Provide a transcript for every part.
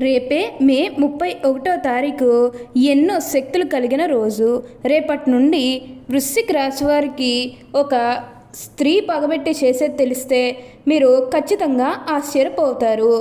రేపే మే ముప్పై ఒకటో తారీఖు ఎన్నో శక్తులు కలిగిన రోజు. రేపటి నుండి వృశ్చిక రాశి వారికి ఒక స్త్రీ పగబెట్టి చేసేది తెలిస్తే మీరు ఖచ్చితంగా ఆశ్చర్యపోతారు.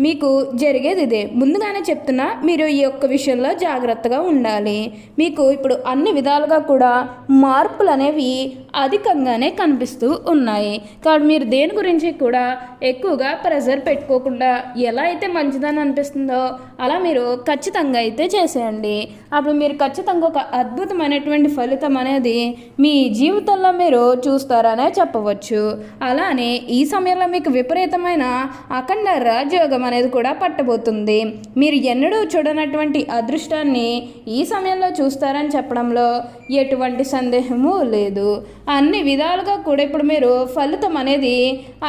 మీకు జరిగేది ఇదే. ముందుగానే చెప్తున్నా మీరు ఈ యొక్క విషయంలో జాగ్రత్తగా ఉండాలి. మీకు ఇప్పుడు అన్ని విధాలుగా కూడా మార్పులు అనేవి అధికంగానే కనిపిస్తూ ఉన్నాయి. కాబట్టి మీరు దేని గురించి కూడా ఎక్కువగా ప్రెజర్ పెట్టుకోకుండా ఎలా అయితే మంచిదని అనిపిస్తుందో అలా మీరు ఖచ్చితంగా అయితే చేసేయండి. అప్పుడు మీరు ఖచ్చితంగా ఒక అద్భుతమైనటువంటి ఫలితం అనేది మీ జీవితంలో మీరు చూస్తారనే చెప్పవచ్చు. అలానే ఈ సమయంలో మీకు విపరీతమైన అఖండ రాజయోగం అనేది కూడా పట్టబోతుంది. మీరు ఎన్నడూ చూడనటువంటి అదృష్టాన్ని ఈ సమయంలో చూస్తారని చెప్పడంలో ఎటువంటి సందేహము లేదు. అన్ని విధాలుగా కూడా ఇప్పుడు మీరు ఫలితం అనేది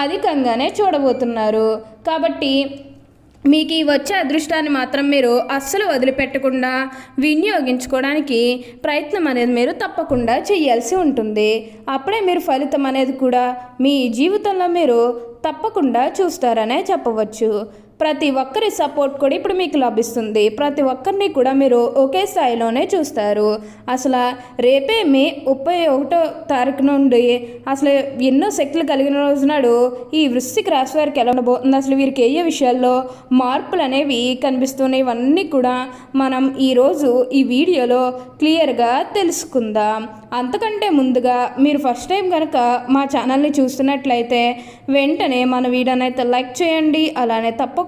అధికంగానే చూడబోతున్నారు. కాబట్టి మీకు ఈ వచ్చే అదృష్టాన్ని మాత్రం మీరు అస్సలు వదిలిపెట్టకుండా వినియోగించుకోవడానికి ప్రయత్నం అనేది మీరు తప్పకుండా చేయాల్సి ఉంటుంది. అప్పుడే మీరు ఫలితం అనేది కూడా మీ జీవితంలో మీరు తప్పకుండా చూస్తారనే చెప్పవచ్చు. ప్రతి ఒక్కరి సపోర్ట్ కూడా ఇప్పుడు మీకు లభిస్తుంది. ప్రతి ఒక్కరిని కూడా మీరు ఒకే స్థాయిలోనే చూస్తారు. అసలు రేపే మే ముప్పై ఒకటో తారీఖు నుండి అసలు ఎన్నో శక్తులు కలిగిన రోజు నాడు ఈ వృశ్చిక రాశి వారికి ఎలా ఉండబోతుంది? అసలు వీరికి ఏ విషయాల్లో మార్పులు అనేవి కనిపిస్తున్నాయి? ఇవన్నీ కూడా మనం ఈరోజు ఈ వీడియోలో క్లియర్గా తెలుసుకుందాం. అంతకంటే ముందుగా మీరు ఫస్ట్ టైం కనుక మా ఛానల్ని చూస్తున్నట్లయితే వెంటనే మన వీడియోనైతే లైక్ చేయండి. అలానే తప్పకుండా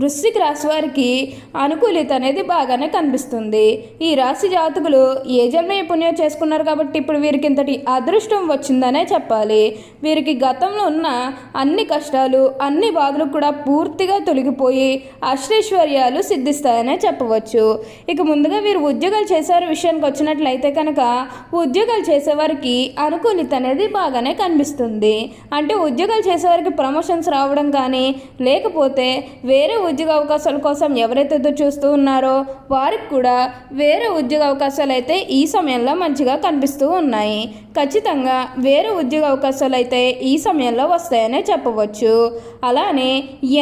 వృశ్చిక రాశి వారికి అనుకూలిత అనేది బాగానే కనిపిస్తుంది. ఈ రాశి జాతకులు ఏ జన్మ పుణ్యం చేసుకున్నారు కాబట్టి ఇప్పుడు వీరికి ఇంతటి అదృష్టం వచ్చిందనే చెప్పాలి. వీరికి గతంలో ఉన్న అన్ని కష్టాలు అన్ని బాధలు కూడా పూర్తిగా తొలగిపోయి అష్టైశ్వర్యాలు సిద్ధిస్తాయనే చెప్పవచ్చు. ఇక ముందుగా వీరు ఉద్యోగాలు చేసేవారి విషయానికి వచ్చినట్లయితే కనుక ఉద్యోగాలు చేసేవారికి అనుకూలిత అనేది బాగానే కనిపిస్తుంది. అంటే ఉద్యోగాలు చేసేవారికి ప్రమోషన్స్ రావడం కానీ లేకపోతే వేరే ఉద్యోగ అవకాశాల కోసం ఎవరైతే ఎదురు చూస్తూ ఉన్నారో వారికి కూడా వేరే ఉద్యోగ అవకాశాలు అయితే ఈ సమయంలో మంచిగా కనిపిస్తూ ఉన్నాయి. ఖచ్చితంగా వేరే ఉద్యోగ అవకాశాలు అయితే ఈ సమయంలో వస్తాయనే చెప్పవచ్చు. అలానే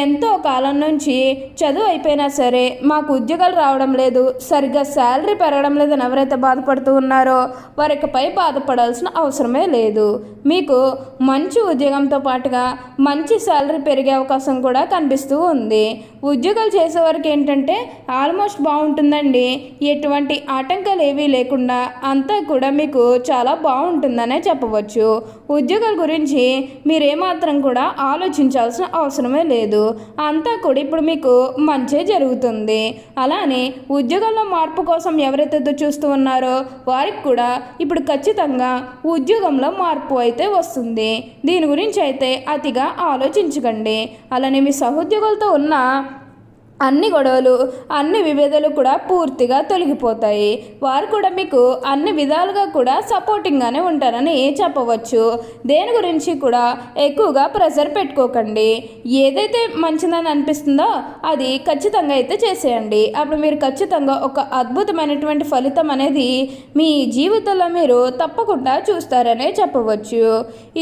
ఎంతో కాలం నుంచి చదువు అయిపోయినా సరే మాకు ఉద్యోగాలు రావడం లేదు సరిగ్గా శాలరీ పెరగడం లేదని ఎవరైతే బాధపడుతూ ఉన్నారో వారికపై బాధపడాల్సిన అవసరమే లేదు. మీకు మంచి ఉద్యోగంతో పాటుగా మంచి శాలరీ పెరిగే అవకాశం కూడా కనిపిస్తూ ఉంది. ఉద్యోగాలు చేసేవారికి ఏంటంటే ఆల్మోస్ట్ బాగుంటుందండి. ఎటువంటి ఆటంకాలు ఏవీ లేకుండా అంతా కూడా మీకు చాలా బాగుంటుందనే చెప్పవచ్చు. ఉద్యోగాల గురించి మీరేమాత్రం కూడా ఆలోచించాల్సిన అవసరమే లేదు. అంతా కూడా ఇప్పుడు మీకు మంచే జరుగుతుంది. అలానే ఉద్యోగాల్లో మార్పు కోసం ఎవరైతే చూస్తూ ఉన్నారో వారికి కూడా ఇప్పుడు ఖచ్చితంగా ఉద్యోగంలో మార్పు అయితే వస్తుంది. దీని గురించి అయితే అతిగా ఆలోచించకండి. అలానే మీ సహోద్యోగులతో ఉన్న అన్ని గొడవలు అన్ని విభేదాలు కూడా పూర్తిగా తొలగిపోతాయి. వారు కూడా మీకు అన్ని విధాలుగా కూడా సపోర్టింగ్గానే ఉంటారని చెప్పవచ్చు. దేని గురించి కూడా ఎక్కువగా ప్రెషర్ పెట్టుకోకండి. ఏదైతే మంచిదని అనిపిస్తుందో అది ఖచ్చితంగా అయితే చేసేయండి. అప్పుడు మీరు ఖచ్చితంగా ఒక అద్భుతమైనటువంటి ఫలితం అనేది మీ జీవితంలో మీరు తప్పకుండా చూస్తారనే చెప్పవచ్చు.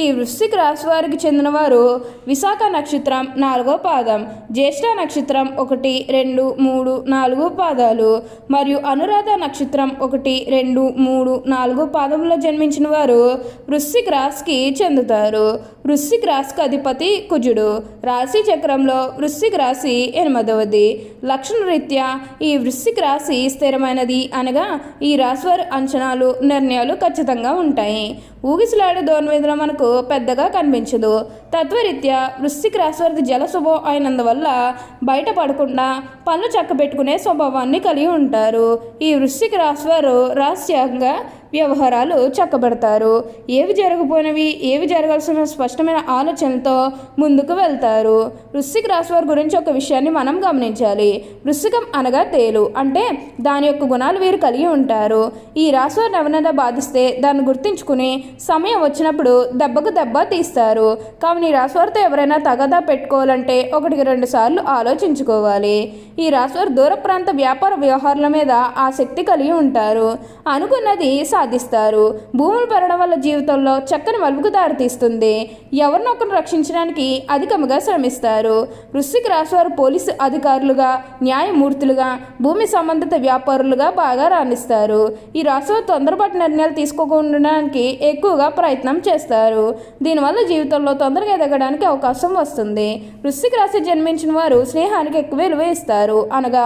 ఈ వృశ్చిక రాశి వారికి చెందిన వారు విశాఖ నక్షత్రం నాలుగో పాదం జ్యేష్ఠ నక్షత్రం ఒకటి రెండు మూడు నాలుగు పాదాలు. మరియు అనురాధ నక్షత్రం ఒకటి రెండు మూడు నాలుగు పాదంలో జన్మించిన వారు వృశ్చిక రాశికి చెందుతారు. వృశ్చిక రాశికి అధిపతి కుజుడు. రాశి చక్రంలో వృశ్చిక రాశి ఎనిమిదవది. లక్షణరీత్యా ఈ వృశ్చిక రాశి స్థిరమైనది అనగా ఈ రాశి వారి అంచనాలు నిర్ణయాలు ఖచ్చితంగా ఉంటాయి. ఊగిసలాడే ధోరణిలో మనకు పెద్దగా కనిపించదు. తత్వరీత్యా వృశ్చిక రాశి వారి జల స్వభావం అయినందువల్ల బయటపడకుండా పనులు చక్కబెట్టుకునే స్వభావాన్ని కలిగి ఉంటారు. ఈ వృశ్చిక రాశి వారు రహస్యంగా వ్యవహారాలు చక్కబెడతారు. ఏవి జరగబోనవి ఏవి జరగాల్సిన స్పష్టమైన ఆలోచనలతో ముందుకు వెళ్తారు. వృశ్చిక రాశి వారి గురించి ఒక విషయాన్ని మనం గమనించాలి. వృశ్చికం అనగా తేలు. అంటే దాని యొక్క గుణాలు వీరు కలిగి ఉంటారు. ఈ రాశి వారిని ఎవరైనా బాధిస్తే దాన్ని గుర్తించుకుని సమయం వచ్చినప్పుడు దెబ్బకు దెబ్బ తీస్తారు. కావున ఈ రాశి వారితో ఎవరైనా తగదా పెట్టుకోవాలంటే ఒకటికి రెండు సార్లు ఆలోచించుకోవాలి. ఈ రాశి వారు దూర ప్రాంత వ్యాపార వ్యవహారాల మీద ఆసక్తి కలిగి ఉంటారు. అనుకున్నది సాధిస్తారు. భూములు పెరగడం వల్ల జీవితంలో చక్కని మలుపుకు దారితీస్తుంది. ఎవరినొకరు రక్షించడానికి అధికముగా శ్రమిస్తారు. వృశ్చిక రాశి వారు పోలీసు అధికారులుగా న్యాయమూర్తులుగా భూమి సంబంధిత వ్యాపారులుగా బాగా రాణిస్తారు. ఈ రాశి వారు తొందరపాటు నిర్ణయాలు తీసుకోకుండడానికి ఎక్కువగా ప్రయత్నం చేస్తారు. దీనివల్ల జీవితంలో తొందరగా ఎదగడానికి అవకాశం వస్తుంది. వృశ్చిక రాశి జన్మించిన వారు స్నేహానికి ఎక్కువ విలువ ఇస్తారు. అనగా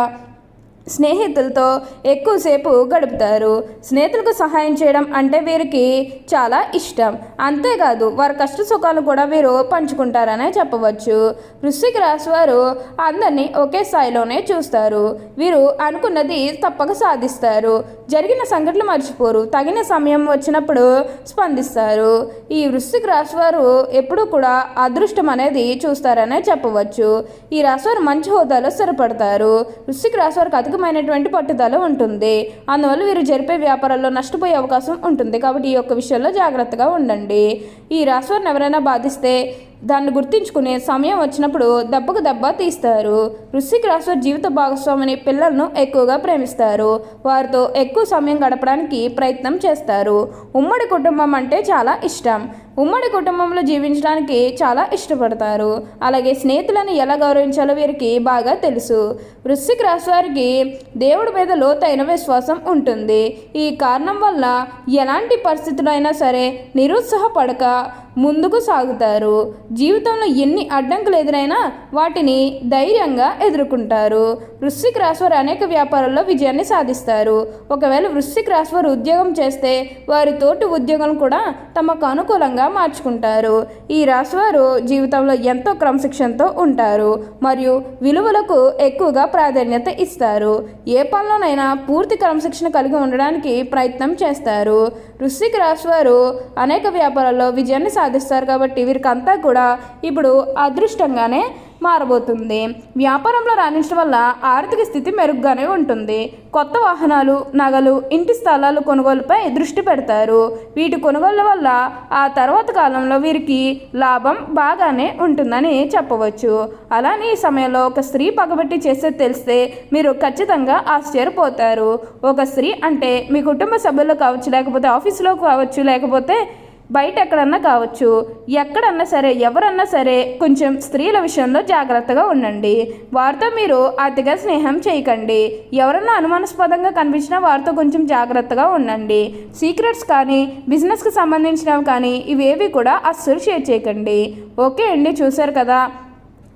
స్నేహితులతో ఎక్కువసేపు గడుపుతారు. స్నేహితులకు సహాయం చేయడం అంటే వీరికి చాలా ఇష్టం. అంతేకాదు వారి కష్ట సుఖాలు కూడా వీరు పంచుకుంటారనే చెప్పవచ్చు. వృశ్చిక రాశి వారు అందరినీ ఒకే స్థాయిలోనే చూస్తారు. వీరు అనుకున్నది తప్పక సాధిస్తారు. జరిగిన సంఘటనలు మర్చిపోరు. తగిన సమయం వచ్చినప్పుడు స్పందిస్తారు. ఈ వృశ్చిక రాశి వారు ఎప్పుడూ కూడా అదృష్టం అనేది చూస్తారనే చెప్పవచ్చు. ఈ రాశి వారు మంచి హోదాలో స్థిరపడతారు. వృశ్చిక రాశి వారికి అధికమైనటువంటి పట్టుదల ఉంటుంది. అందువల్ల వీరు జరిపే వ్యాపారాల్లో నష్టపోయే అవకాశం ఉంటుంది. కాబట్టి ఈ యొక్క విషయంలో జాగ్రత్తగా ఉండండి. ఈ రాశివారిని ఎవరైనా బాధిస్తే దాన్ని గుర్తించుకునే సమయం వచ్చినప్పుడు దెబ్బకు దెబ్బ తీస్తారు. వృశ్చిక రాశి జీవిత భాగస్వామిని పిల్లలను ఎక్కువగా ప్రేమిస్తారు. వారితో ఎక్కువ సమయం గడపడానికి ప్రయత్నం చేస్తారు. ఉమ్మడి కుటుంబం అంటే చాలా ఇష్టం. ఉమ్మడి కుటుంబంలో జీవించడానికి చాలా ఇష్టపడతారు. అలాగే స్నేహితులను ఎలా గౌరవించాలో వీరికి బాగా తెలుసు. వృశ్చిక రాశి వారికి దేవుడి మీద లోతైన విశ్వాసం ఉంటుంది. ఈ కారణం వల్ల ఎలాంటి పరిస్థితులైనా సరే నిరుత్సాహపడక ముందుకు సాగుతారు. జీవితంలో ఎన్ని అడ్డంకులు ఎదురైనా వాటిని ధైర్యంగా ఎదుర్కొంటారు. వృశ్చిక రాశివారు అనేక వ్యాపారాల్లో విజయాన్ని సాధిస్తారు. ఒకవేళ వృశ్చిక రాశివారు ఉద్యోగం చేస్తే వారి తోటి ఉద్యోగం కూడా తమకు అనుకూలంగా మార్చుకుంటారు. ఈ రాశివారు జీవితంలో ఎంతో క్రమశిక్షణతో ఉంటారు మరియు విలువలకు ఎక్కువగా ప్రాధాన్యత ఇస్తారు. ఏ పనిలోనైనా పూర్తి క్రమశిక్షణ కలిగి ఉండడానికి ప్రయత్నం చేస్తారు. వృశ్చిక రాశివారు అనేక వ్యాపారాల్లో విజయాన్ని సాధిస్తారు కాబట్టి వీరికంతా కూడా ఇప్పుడు అదృష్టంగానే మారబోతుంది. వ్యాపారంలో రాణించడం వల్ల ఆర్థిక స్థితి మెరుగ్గానే ఉంటుంది. కొత్త వాహనాలు నగలు ఇంటి స్థలాలు కొనుగోలుపై దృష్టి పెడతారు. వీటి కొనుగోళ్ళ వల్ల ఆ తర్వాత కాలంలో వీరికి లాభం బాగానే ఉంటుందని చెప్పవచ్చు. అలానే ఈ సమయంలో ఒక స్త్రీ పగబట్టి చేస్తే తెలిస్తే మీరు ఖచ్చితంగా ఆశ్చర్యపోతారు. ఒక స్త్రీ అంటే మీ కుటుంబ సభ్యులు కావచ్చు లేకపోతే ఆఫీసులో కావచ్చు లేకపోతే బయట ఎక్కడన్నా కావచ్చు ఎక్కడన్నా సరే ఎవరన్నా సరే కొంచెం స్త్రీల విషయంలో జాగ్రత్తగా ఉండండి. వారితో మీరు అతిగా స్నేహం చేయకండి. ఎవరన్నా అనుమానాస్పదంగా కనిపించినా వారితో కొంచెం జాగ్రత్తగా ఉండండి. సీక్రెట్స్ కానీ బిజినెస్కి సంబంధించినవి కానీ ఇవేవి కూడా అస్సలు షేర్ చేయకండి. ఓకే అండి చూశారు కదా?